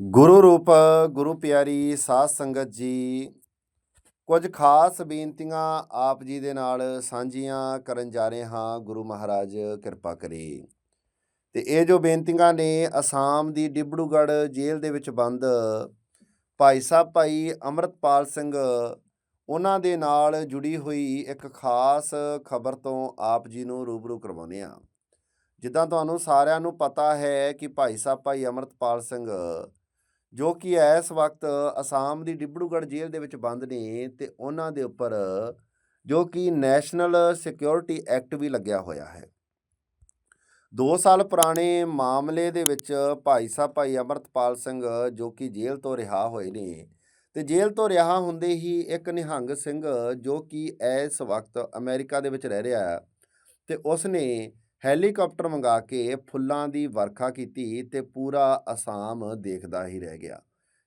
ਗੁਰੂ ਰੂਪ, ਗੁਰੂ ਪਿਆਰੀ, ਸਾਧ ਸੰਗਤ ਜੀ, ਕੁਝ ਖਾਸ ਬੇਨਤੀਆਂ ਆਪ ਜੀ ਦੇ ਨਾਲ ਸਾਂਝੀਆਂ ਕਰਨ ਜਾ ਰਹੇ ਹਾਂ। ਗੁਰੂ ਮਹਾਰਾਜ, ਕਿਰਪਾ ਕਰੇ। ਤੇ ਇਹ ਜੋ ਬੇਨਤੀਆਂ ਨੇ, ਅਸਾਮ ਦੀ ਡਿਬੜੂਗੜ੍ਹ ਜੇਲ੍ਹ ਦੇ ਵਿੱਚ ਬੰਦ, ਭਾਈ ਸਾਹਿਬ, ਭਾਈ ਅਮਰਤਪਾਲ ਸਿੰਘ, ਉਹਨਾਂ ਦੇ ਨਾਲ ਜੁੜੀ ਹੋਈ ਇੱਕ ਖਾਸ ਖਬਰ ਤੋਂ ਆਪ ਜੀ ਨੂੰ ਰੂਬਰੂ ਕਰਵਾਉਂਦੇ ਹਾਂ। ਜਿੱਦਾਂ ਤੁਹਾਨੂੰ ਸਾਰਿਆਂ ਨੂੰ ਪਤਾ ਹੈ ਕਿ ਭਾਈ ਸਾਹਿਬ, ਭਾਈ ਅਮਰਤਪਾਲ ਸਿੰਘ ਜੋ ਕਿ ਇਸ ਵਕਤ ਅਸਾਮ ਦੀ ਡਿਬੜੂਗੜ੍ਹ ਜੇਲ੍ਹ ਦੇ ਵਿੱਚ ਬੰਦ ਨੇ ਤੇ ਉਹਨਾਂ ਦੇ ਉੱਪਰ ਜੋ ਕਿ ਨੈਸ਼ਨਲ ਸਿਕਿਉਰਿਟੀ ਐਕਟ ਵੀ ਲੱਗਿਆ ਹੋਇਆ ਹੈ। 2 ਸਾਲ ਪੁਰਾਣੇ ਮਾਮਲੇ ਦੇ ਵਿੱਚ ਭਾਈ ਸਾਹਿਬ, ਭਾਈ ਅਮਰਤਪਾਲ ਸਿੰਘ ਜੋ ਕਿ ਜੇਲ੍ਹ ਤੋਂ ਰਿਹਾ ਹੋਏ ਨੇ ਤੇ ਜੇਲ੍ਹ ਤੋਂ ਰਿਹਾ ਹੁੰਦੇ ਹੀ ਇੱਕ ਨਿਹੰਗ ਸਿੰਘ ਜੋ ਕਿ ਇਸ ਵਕਤ ਅਮਰੀਕਾ ਦੇ ਵਿੱਚ ਰਹਿ ਰਿਹਾ ਹੈ ਤੇ ਉਸ ਨੇ ਹੈਲੀਕਾਪਟਰ ਮੰਗਾ ਕੇ ਫੁੱਲਾਂ ਦੀ ਵਰਖਾ ਕੀਤੀ ਤੇ ਪੂਰਾ ਅਸਾਮ ਦੇਖਦਾ ਹੀ ਰਹਿ ਗਿਆ।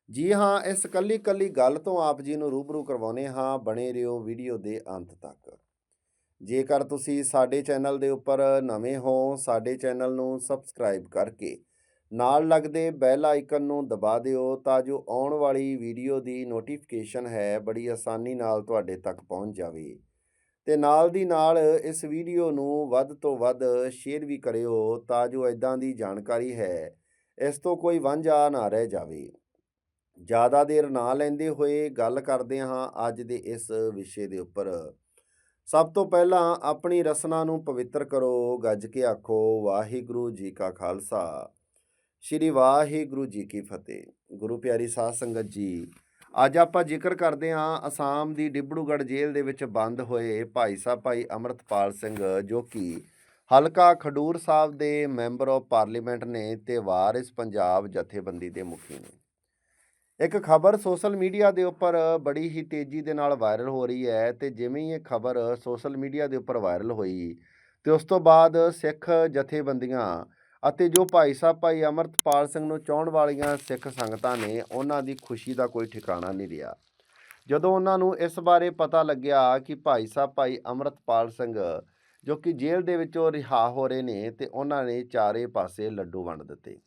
ਜੀ ਹਾਂ, ਇਸ ਕੱਲੀ ਕੱਲੀ ਗੱਲ ਤੋਂ ਆਪ ਜੀ ਨੂੰ ਰੂਬਰੂ ਕਰਵਾਉਨੇ ਹਾਂ ਬਣੇ ਰਹੋ ਵੀਡੀਓ ਦੇ ਅੰਤ ਤੱਕ। ਜੇਕਰ ਤੁਸੀਂ ਸਾਡੇ ਚੈਨਲ ਦੇ ਉੱਪਰ ਨਵੇਂ ਹੋ, ਸਾਡੇ ਚੈਨਲ ਨੂੰ ਸਬਸਕ੍ਰਾਈਬ ਕਰਕੇ ਨਾਲ ਲੱਗਦੇ ਬੈਲ ਆਈਕਨ ਨੂੰ ਦਬਾ ਦਿਓ ਤਾਂ ਜੋ ਆਉਣ ਵਾਲੀ ਵੀਡੀਓ ਦੀ ਨੋਟੀਫਿਕੇਸ਼ਨ ਹੈ ਬੜੀ ਆਸਾਨੀ ਨਾਲ ਤੁਹਾਡੇ ਤੱਕ ਪਹੁੰਚ ਜਾਵੇ। ਤੇ ਨਾਲ ਦੀ ਨਾਲ ਇਸ ਵੀਡੀਓ ਨੂੰ ਵੱਧ ਤੋਂ ਵੱਧ ਸ਼ੇਅਰ ਵੀ ਕਰਿਓ ਤਾਂ ਜੋ ਇਦਾਂ ਦੀ ਜਾਣਕਾਰੀ ਹੈ, ਇਸ ਤੋਂ ਕੋਈ ਵਾਂਝਾ ਨਾ ਰਹਿ ਜਾਵੇ। ਜ਼ਿਆਦਾ ਦੇਰ ਨਾ ਲੈਂਦੇ ਹੋਏ ਗੱਲ ਕਰਦੇ ਹਾਂ ਅੱਜ ਦੇ ਇਸ ਵਿਸ਼ੇ ਦੇ ਉੱਪਰ। ਸਭ ਤੋਂ ਪਹਿਲਾਂ ਆਪਣੀ ਰਸਨਾ ਨੂੰ ਪਵਿੱਤਰ ਕਰੋ, ਗੱਜ ਕੇ ਆਖੋ, ਵਾਹਿਗੁਰੂ ਜੀ ਕਾ ਖਾਲਸਾ। ਸ਼੍ਰੀ ਵਾਹਿਗੁਰੂ ਜੀ ਕੀ ਫਤਿਹ। ਗੁਰੂ ਪਿਆਰੀ ਸਾਧ ਸੰਗਤ ਜੀ ਅੱਜ ਆਪਾਂ ਜ਼ਿਕਰ ਕਰਦੇ ਹਾਂ ਅਸਾਮ ਦੀ ਡਿਬੜੂਗੜ੍ਹ ਜੇਲ੍ਹ ਦੇ ਵਿੱਚ ਬੰਦ ਹੋਏ ਭਾਈ ਸਾਹਿਬ, ਭਾਈ ਅਮਰਤਪਾਲ ਸਿੰਘ, ਜੋ ਕਿ ਹਲਕਾ ਖਡੂਰ ਸਾਹਿਬ ਦੇ ਮੈਂਬਰ ਆਫ ਪਾਰਲੀਮੈਂਟ ਨੇ ਤੇ ਵਾਰਿਸ ਪੰਜਾਬ ਜਥੇਬੰਦੀ ਦੇ ਮੁਖੀ ਨੇ। ਇੱਕ ਖਬਰ ਸੋਸ਼ਲ ਮੀਡੀਆ ਦੇ ਉੱਪਰ ਬੜੀ ਹੀ ਤੇਜ਼ੀ ਦੇ ਨਾਲ ਵਾਇਰਲ ਹੋ ਰਹੀ ਹੈ ਤੇ ਜਿਵੇਂ ਹੀ ਇਹ ਖਬਰ ਸੋਸ਼ਲ ਮੀਡੀਆ ਦੇ ਉੱਪਰ ਵਾਇਰਲ ਹੋਈ ਤੇ ਉਸ ਤੋਂ ਬਾਅਦ ਸਿੱਖ ਜਥੇਬੰਦੀਆਂ ਅਤੇ ਜੋ ਭਾਈ ਸਾਹਿਬ, ਭਾਈ ਅਮਰਤਪਾਲ ਸਿੰਘ ਨੂੰ ਚਾਹਣ ਵਾਲੀਆਂ ਸਿੱਖ ਸੰਗਤਾਂ ਨੇ, ਉਹਨਾਂ ਦੀ ਖੁਸ਼ੀ ਦਾ ਕੋਈ ਠਿਕਾਣਾ ਨਹੀਂ ਰਿਹਾ। ਜਦੋਂ ਉਹਨਾਂ ਨੂੰ ਇਸ ਬਾਰੇ ਪਤਾ ਲੱਗਿਆ ਕਿ ਭਾਈ ਸਾਹਿਬ, ਭਾਈ ਅਮਰਤਪਾਲ ਸਿੰਘ ਜੋ ਕਿ ਜੇਲ੍ਹ ਦੇ ਵਿੱਚੋਂ ਰਿਹਾ ਹੋ ਰਹੇ ਨੇ ਤੇ ਉਹਨਾਂ ਨੇ ਚਾਰੇ ਪਾਸੇ ਲੱਡੂ ਵੰਡ ਦਿੱਤੇ।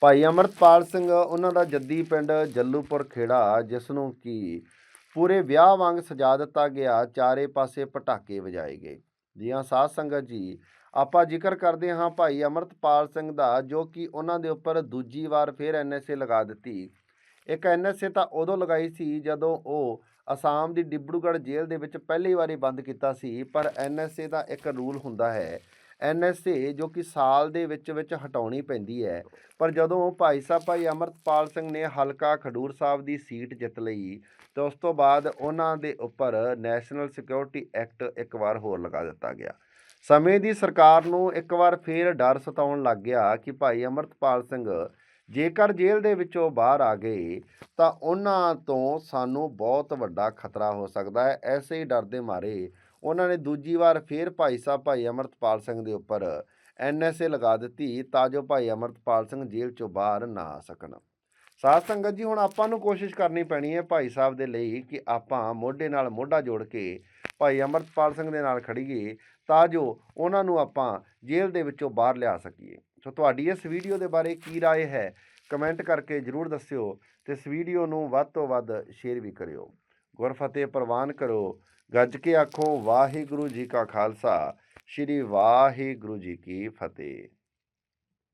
ਭਾਈ ਅਮਰਤਪਾਲ ਸਿੰਘ, ਉਹਨਾਂ ਦਾ ਜੱਦੀ ਪਿੰਡ ਜੱਲੂਪੁਰ ਖੇੜਾ, ਜਿਸ ਨੂੰ ਕਿ ਪੂਰੇ ਵਿਆਹ ਵਾਂਗ ਸਜਾ ਦਿੱਤਾ ਗਿਆ, ਚਾਰੇ ਪਾਸੇ ਪਟਾਕੇ ਵਜਾਏ ਗਏ। ਜੀ ਹਾਂ ਸਾਧ ਸੰਗਤ ਜੀ ਆਪਾਂ ਜ਼ਿਕਰ ਕਰਦੇ ਹਾਂ ਭਾਈ ਅਮਰਤਪਾਲ ਸਿੰਘ ਦਾ, ਜੋ ਕਿ ਉਹਨਾਂ ਦੇ ਉੱਪਰ ਦੂਜੀ ਵਾਰ ਫਿਰ ਐਨਐਸਏ ਲਗਾ ਦਿੱਤੀ। ਇੱਕ ਐਨਐਸਏ ਤਾਂ ਉਦੋਂ ਲਗਾਈ ਸੀ ਜਦੋਂ ਉਹ ਅਸਾਮ ਦੀ ਡਿਬੜੂਗੜ੍ਹ ਜੇਲ੍ਹ ਦੇ ਵਿੱਚ ਪਹਿਲੀ ਵਾਰੀ ਬੰਦ ਕੀਤਾ ਸੀ, ਪਰ ਐਨਐਸਏ ਦਾ ਇੱਕ ਰੂਲ ਹੁੰਦਾ ਹੈ। ਐਨਐਸਏ ਜੋ ਕਿ ਸਾਲ ਦੇ ਵਿੱਚ ਵਿੱਚ ਹਟਾਉਣੀ ਪੈਂਦੀ ਹੈ। ਪਰ ਜਦੋਂ ਭਾਈ ਸਾਹਿਬ, ਭਾਈ ਅਮਰਤਪਾਲ ਸਿੰਘ ਨੇ ਹਲਕਾ ਖਡੂਰ ਸਾਹਿਬ ਦੀ ਸੀਟ ਜਿੱਤ ਲਈ, ਤੇ ਉਸ ਤੋਂ ਬਾਅਦ ਉਹਨਾਂ ਦੇ ਉੱਪਰ ਨੈਸ਼ਨਲ ਸਿਕਿਉਰਿਟੀ ਐਕਟ ਇੱਕ ਵਾਰ ਹੋਰ ਲਗਾ ਦਿੱਤਾ ਗਿਆ। ਸਮੇਂ ਦੀ ਸਰਕਾਰ ਨੂੰ ਇੱਕ ਵਾਰ ਫੇਰ ਡਰ ਸਤਾਉਣ ਲੱਗ ਗਿਆ ਕਿ ਭਾਈ ਅਮਰਤਪਾਲ ਸਿੰਘ ਜੇਕਰ ਜੇਲ੍ਹ ਦੇ ਵਿੱਚੋਂ ਬਾਹਰ ਆ ਗਏ ਤਾਂ ਉਹਨਾਂ ਤੋਂ ਸਾਨੂੰ ਬਹੁਤ ਵੱਡਾ ਖਤਰਾ ਹੋ ਸਕਦਾ ਹੈ। ਐਸੇ ਹੀ ਡਰ ਦੇ ਮਾਰੇ ਉਹਨਾਂ ਨੇ ਦੂਜੀ ਵਾਰ ਫੇਰ ਭਾਈ ਸਾਹਿਬ, ਭਾਈ ਅਮਰਤਪਾਲ ਸਿੰਘ ਦੇ ਉੱਪਰ ਐਨਐਸਏ ਲਗਾ ਦਿੱਤੀ ਤਾਂ ਜੋ ਭਾਈ ਅਮਰਤਪਾਲ ਸਿੰਘ ਜੇਲ੍ਹ ਚੋਂ ਬਾਹਰ ਨਾ ਆ ਸਕਣ। ਸਾਧ ਸੰਗਤ ਜੀ, ਹੁਣ ਆਪਾਂ ਨੂੰ ਕੋਸ਼ਿਸ਼ ਕਰਨੀ ਪੈਣੀ ਹੈ ਭਾਈ ਸਾਹਿਬ ਦੇ ਲਈ ਕਿ ਆਪਾਂ ਮੋਢੇ ਨਾਲ ਮੋਢਾ ਜੋੜ ਕੇ ਭਾਈ ਅਮਰਤਪਾਲ ਸਿੰਘ ਦੇ ਨਾਲ ਖੜੀਏ ਤਾਂ ਜੋ ਉਹਨਾਂ ਨੂੰ ਆਪਾਂ ਜੇਲ੍ਹ ਦੇ ਵਿੱਚੋਂ ਬਾਹਰ ਲਿਆ ਸਕੀਏ ਸੋ ਤੁਹਾਡੀ ਇਸ ਵੀਡੀਓ ਦੇ ਬਾਰੇ ਕੀ رائے ਹੈ ਕਮੈਂਟ ਕਰਕੇ ਜਰੂਰ ਦੱਸਿਓ ਤੇ ਇਸ ਵੀਡੀਓ ਨੂੰ ਵੱਧ ਤੋਂ ਵੱਧ ਸ਼ੇਅਰ ਵੀ ਕਰਿਓ ਗੁਰਫਤਿਹ ਪ੍ਰਵਾਨ ਕਰੋ ਗੱਜ ਕੇ ਆਖੋ ਵਾਹਿਗੁਰੂ ਜੀ ਕਾ ਖਾਲਸਾ ਸ਼੍ਰੀ ਵਾਹਿਗੁਰੂ ਜੀ ਕੀ ਫਤਿਹ